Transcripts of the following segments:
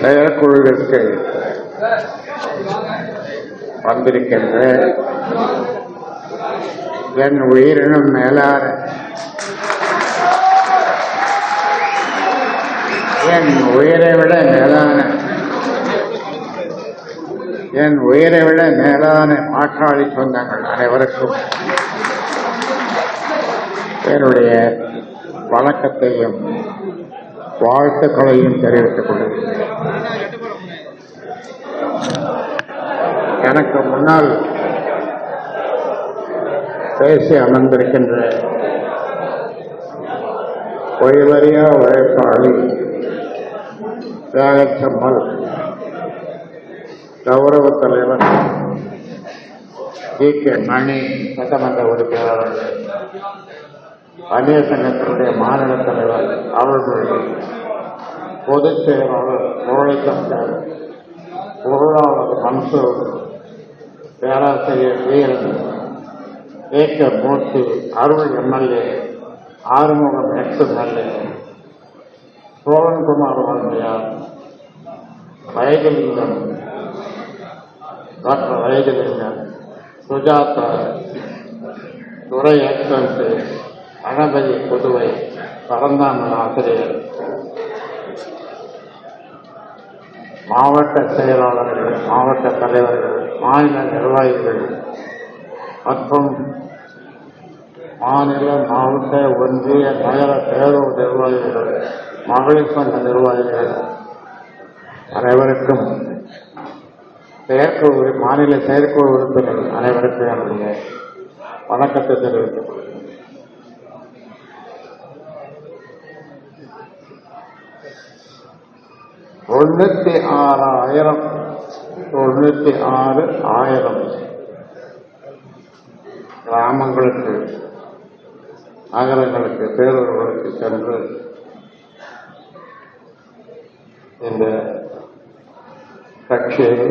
செயற்குழுவிற்கு வந்திருக்கின்ற என் உயிரினும் மேலான என் உயிரை விட மேலான என் உயிரை விட மேலான பாட்டாளி சொந்தங்கள் அனைவருக்கும் என்னுடைய வணக்கத்தையும் வாழ்த்துக்களையும் தெரிவித்துக் கொள்கிறேன். எனக்கு முன்னால் பேசி அமர்ந்திருக்கின்ற ஒய்வறியா உழைப்பாளி தியாகச்சம்மல் கௌரவ தலைவர் டி கே மணி சட்டமன்ற உறுப்பினர் அந்நிய சங்கத்தினுடைய மாநில தலைவர் அவர்களுடைய பொதுச் செயலாளர் முரளிசங்கர் பொருளாளர் மன்சூர் பேராசிரியர் Veeran A. K Moorthy Arul MLA Arumugam ex MLA Cholankumar Vandiyar Vayathilingam doctor Vayathilingam Sujatha Durai எக்ஸன்ஸ் Ganapathi Puduvai Paranthaman ஆசிரியர் மாவட்ட செயலாளர்கள் மாவட்ட தலைவர்கள் மாநில நிர்வாகிகள் மற்றும் மாநில மாவட்ட ஒன்றிய நகர பேரூர் நிர்வாகிகள் மகளிர் சங்க நிர்வாகிகள் அனைவருக்கும் செயற்குழு மாநில செயற்குழு உறுப்பினர் அனைவருக்கும் என்னுடைய வணக்கத்தை தெரிவித்துக் கொள்கிறேன். தொண்ணூத்தி ஆறாயிரம் தொண்ணூத்தி ஆறு ஆயிரம். கிராமங்களுக்கு நகரங்களுக்கு பேரூர்களுக்கு சென்று இந்த கட்சியை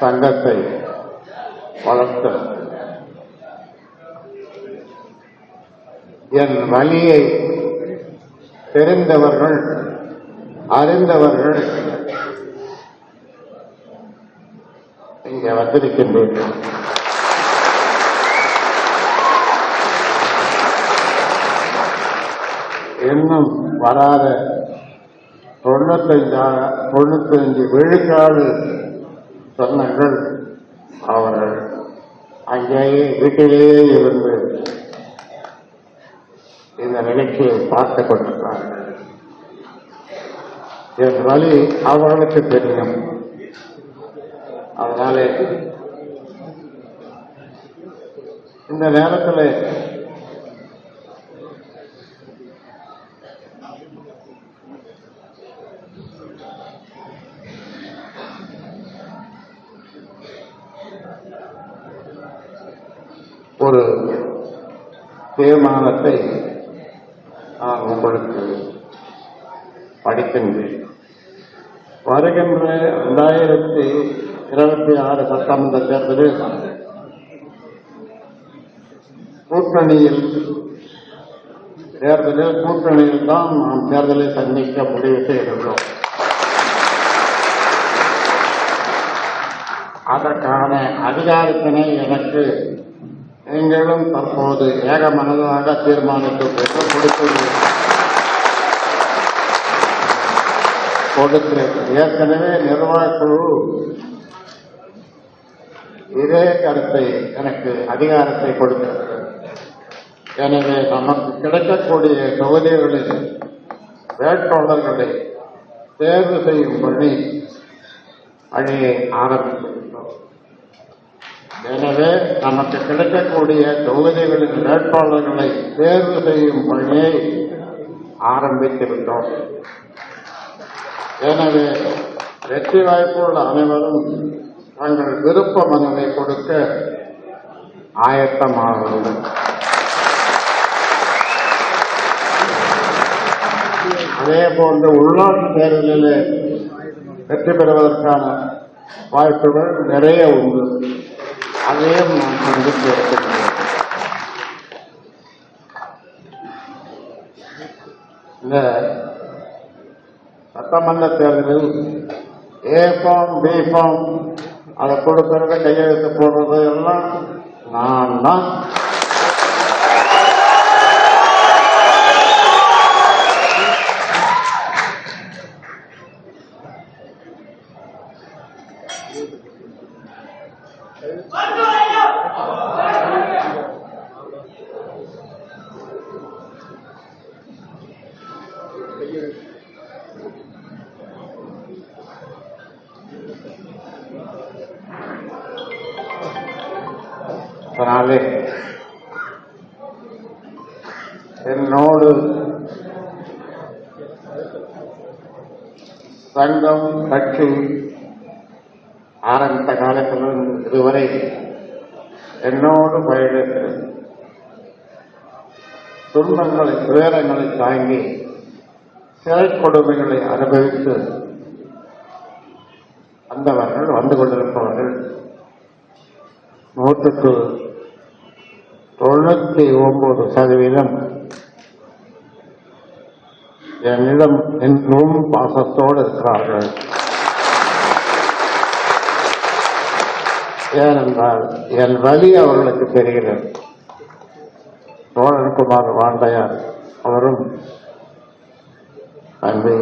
சங்கத்தை வளர்த்த என் வழியை தெரிந்தவர்கள் அறிந்தவர்கள் இங்கே வந்திருக்கின்றேன். இன்னும் வராத தொண்ணூத்தஞ்சா தொண்ணூத்தஞ்சு விழுக்காடு சொன்னங்கள் அவர்கள் அங்கேயே வீட்டிலேயே இருந்து இந்த நிகழ்ச்சியை பார்த்து கொண்டிருக்கிறார்கள். என் வழி அவர்களுக்கு தெரியும். அதனாலே இந்த நேரத்தில் ஒரு தீர்மானத்தை நான் உங்களுக்கு படிக்கின்றேன். வருகின்ற இரண்டாயிரத்தி இருபத்தி ஆறு சட்டமன்ற தேர்தலில் கூட்டணியில் தேர்தலில் கூட்டணியில் தான் நாம் தேர்தலை சந்திக்க முடிவு செய்திருக்கிறோம் அதற்கான அதிகாரத்தினை எனக்கு நீங்களும் தற்போது ஏகமனதாக தீர்மானித்து கொடுத்துள்ளீர்கள். கொடுத்து ஏற்கனவே நிர்வாகக்குழு இதே கருத்தை எனக்கு அதிகாரத்தை கொடுக்கிறது. எனவே நமக்கு கிடைக்கக்கூடிய தொகுதிகளில் வேட்பாளர்களை தேர்வு செய்யும் பணி பணியை ஆரம்பித்திருக்கிறோம். எனவே நமக்கு கிடைக்கக்கூடிய தொகுதிகளின் வேட்பாளர்களை தேர்வு செய்யும் பணியை ஆரம்பித்திருக்கிறோம். எனவே வெற்றி வாய்ப்புள்ள அனைவரும் தங்கள் விருப்ப மனுவை கொடுக்க ஆயத்தமாகிறது அதே போன்ற உள்நாட்டு தேர்தலில் வெற்றி பெறுவதற்கான வாய்ப்புகள் நிறைய உண்டு. அதையும் நான் சந்தித்து இருக்கின்றேன் இந்த சட்டமன்ற தேர்தலில் ஏ ஃபார்ம் பி ஃபார்ம் அதை கொடுக்கறது கையெழுத்து போடுறது எல்லாம் நான் தான் அதனாலே என்னோடு சங்கம் கட்சி ஆரம்பித்த காலத்திலிருந்து இதுவரை என்னோடு பயணித்து துன்பங்களை துயரங்களை தாங்கி சிறை கொடுமைகளை அனுபவித்து வந்தவர்கள் வந்து கொண்டிருப்பவர்கள் நூற்றுக்கு தொண்ணூத்தி ஒன்பது சதவீதம். என்னிடம் இன்னும் பாசத்தோடு இருக்கிறார்கள் ஏனென்றால் என் வழி அவர்களுக்கு தெரிகிறது. சோழன்குமார் வாண்டையார் அவரும் தந்தை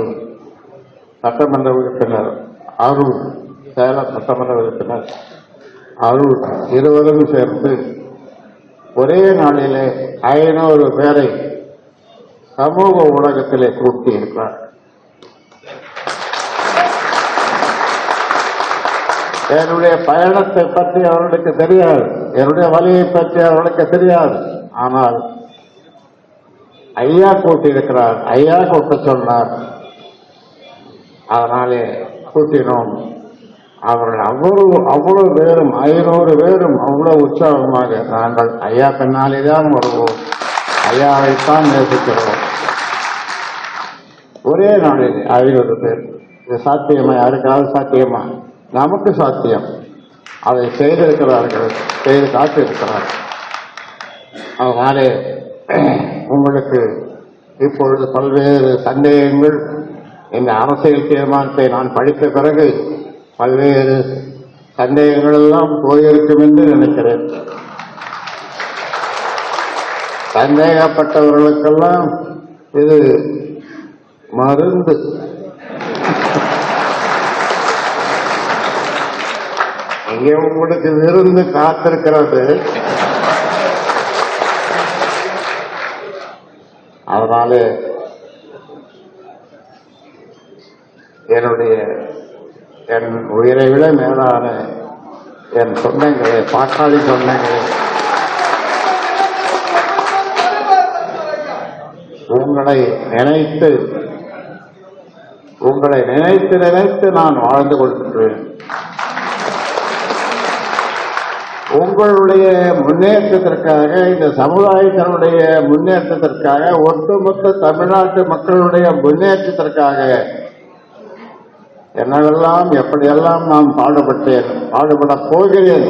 சட்டமன்ற உறுப்பினர் அருள் சேலம் சட்டமன்ற உறுப்பினர் அருள் இருவரும் சேர்ந்து ஒரே நாளிலே ஐநூறு பேரை சமூக ஊடகத்திலே கூட்டி இருக்கிறார் என்னுடைய பயணத்தை பற்றி அவர்களுக்கு தெரியாது. என்னுடைய வழியை பற்றி அவர்களுக்கு தெரியாது. ஆனால் ஐயா கூட்டியிருக்கிறார். ஐயா கூட்ட சொன்னார். அதனாலே கூட்டினோம். அவர்கள் அவ்வளவு அவ்வளவு பேரும் ஐநூறு பேரும் அவ்வளவு உற்சாகமாக நாங்கள் ஐயா பின்னாலே தான் வருவோம். ஐயாவைத்தான் நேசிக்கிறோம். ஒரே நாளில் ஐநூறு பேர். இது சாத்தியமா? யாருக்காவது சாத்தியமா? நமக்கு சாத்தியம். அதை செய்திருக்கிறார்கள். செய்து காட்டியிருக்கிறார்கள் அதனாலே உங்களுக்கு இப்பொழுது பல்வேறு சந்தேகங்கள் இந்த அரசியல் தீர்மானத்தை நான் படித்த பிறகு பல்வேறு சந்தேகங்கள் எல்லாம் போயிருக்கும் என்று நினைக்கிறேன். சந்தேகப்பட்டவர்களுக்கெல்லாம் இது மருந்து. இங்கே உங்களுக்கு விருந்து காத்திருக்கிறது. அதனாலே என்னுடைய என் உயிரை விட மேலான என் சொந்தங்களே பாட்டாளி சொந்தங்களே உங்களை நினைத்து உங்களை நினைத்து நினைத்து நான் வாழ்ந்து கொள்கின்றேன் உங்களுடைய முன்னேற்றத்திற்காக இந்த சமுதாயத்தினுடைய முன்னேற்றத்திற்காக ஒட்டுமொத்த தமிழ்நாட்டு மக்களுடைய முன்னேற்றத்திற்காக என்னவெல்லாம் எப்படியெல்லாம் நான் பாடுபட்டேன் பாடுபடப் போகிறேன்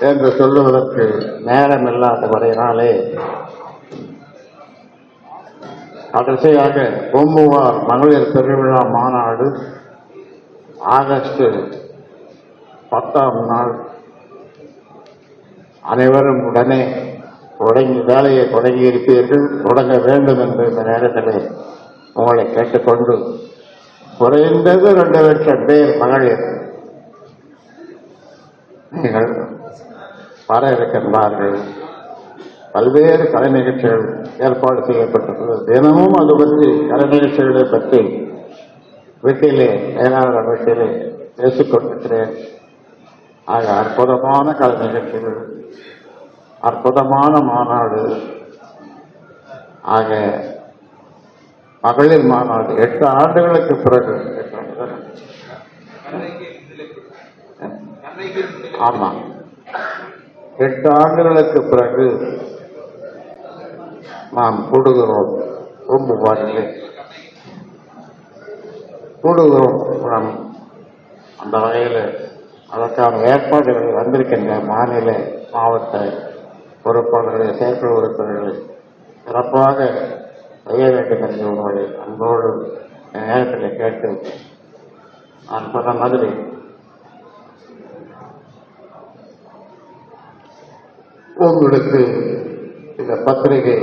என்று சொல்லுவதற்கு நேரம் இல்லாத வரையினாலே கடைசியாக பூம்புவார் மகளிர் திருவிழா மாநாடு ஆகஸ்ட் பத்தாம் நாள். அனைவரும் உடனே தொடங்கி வேலையை தொடங்கி இருப்பீர்கள் தொடங்க வேண்டும் என்று இந்த நேரத்தில் உங்களை கேட்டுக்கொண்டு குறைந்தது ரெண்டு லட்சம் பேர் மகளிர். நீங்கள் வர இருக்கின்றார்கள். பல்வேறு கலை நிகழ்ச்சிகள் ஏற்பாடு செய்யப்பட்டிருக்கிறது. தினமும் அது பற்றி கலை நிகழ்ச்சிகளை பற்றி வீட்டிலே மேலாளர் வீட்டிலே பேசிக்கொண்டிருக்கிறேன் ஆக அற்புதமான கலை நிகழ்ச்சிகள் அற்புதமான மாநாடு. ஆக மகளிர் மாநாடு. எட்டு ஆண்டுகளுக்கு பிறகு. ஆமா. எட்டு ஆண்டுகளுக்கு பிறகு நாம் கூடுகிறோம். ரொம்ப பாட்டிலே கூடுகிறோம். நாம் அந்த வகையில் அதற்கான ஏற்பாடுகள் வந்திருக்கின்ற மாநில மாவட்ட பொறுப்பாளர்களை செயற்குழு உறுப்பினர்களை சிறப்பாக செய்ய வேண்டும் என்று உங்களுடைய அன்போடு நேரத்தில் கேட்டு நான் சொன்ன மாதிரி. உங்களுக்கு இந்த பத்திரிகை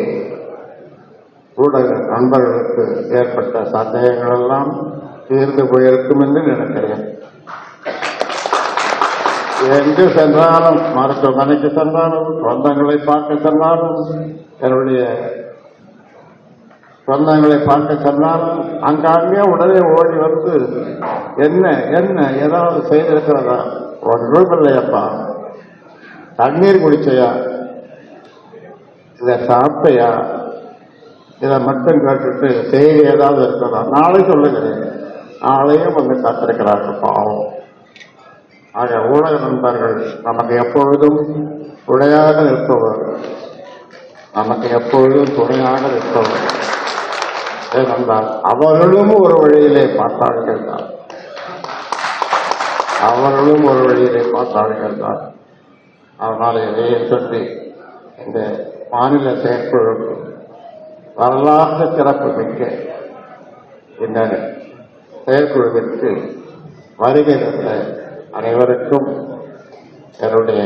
ஊடக நண்பர்களுக்கு ஏற்பட்ட சந்தேகங்களெல்லாம் தீர்ந்து போயிருக்கும் என்று நினைக்கிறேன். எங்கு சென்றாலும் மருத்துவமனைக்கு சென்றாலும் சொந்தங்களை பார்க்க சென்றாலும் என்னுடைய சொந்தங்களை பார்க்க சொன்னாலும் அங்காங்கே உடனே ஓடி வந்து என்ன என்ன ஏதாவது செய்திருக்கிறதா? ஒன்றும் இல்லையப்பா. தண்ணீர் குடிச்சையா? இதை சாப்பிட்டையா? இதை மட்டும் கேட்டுட்டு செய்தி ஏதாவது இருக்கிறதா? நாளை சொல்லுகிறேன். நாளையும் வந்து காத்திருக்கிறார்கள் பாவம். ஆக ஊடக நண்பர்கள் நமக்கு எப்பொழுதும் துணையாக நிற்பவர். நமக்கு எப்பொழுதும் துணையாக நிற்பவர். ஏனென்றால் அவர்களும் ஒரு வழியிலே பார்த்தார்கள் தான் அவர்களும் ஒரு வழியிலே பார்த்தார்கள் தான் அதனால் இதையே சொல்லி இந்த மாநில செயற்குழுக்கு வரலாற்று சிறப்பு மிக்க இந்த செயற்குழுவிற்கு வருகை தந்த அனைவருக்கும் என்னுடைய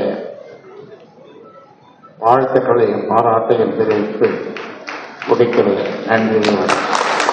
வாழ்த்துக்களையும் பாராட்டையும் தெரிவித்து முடிக்கிறது நன்றி. வணக்கம்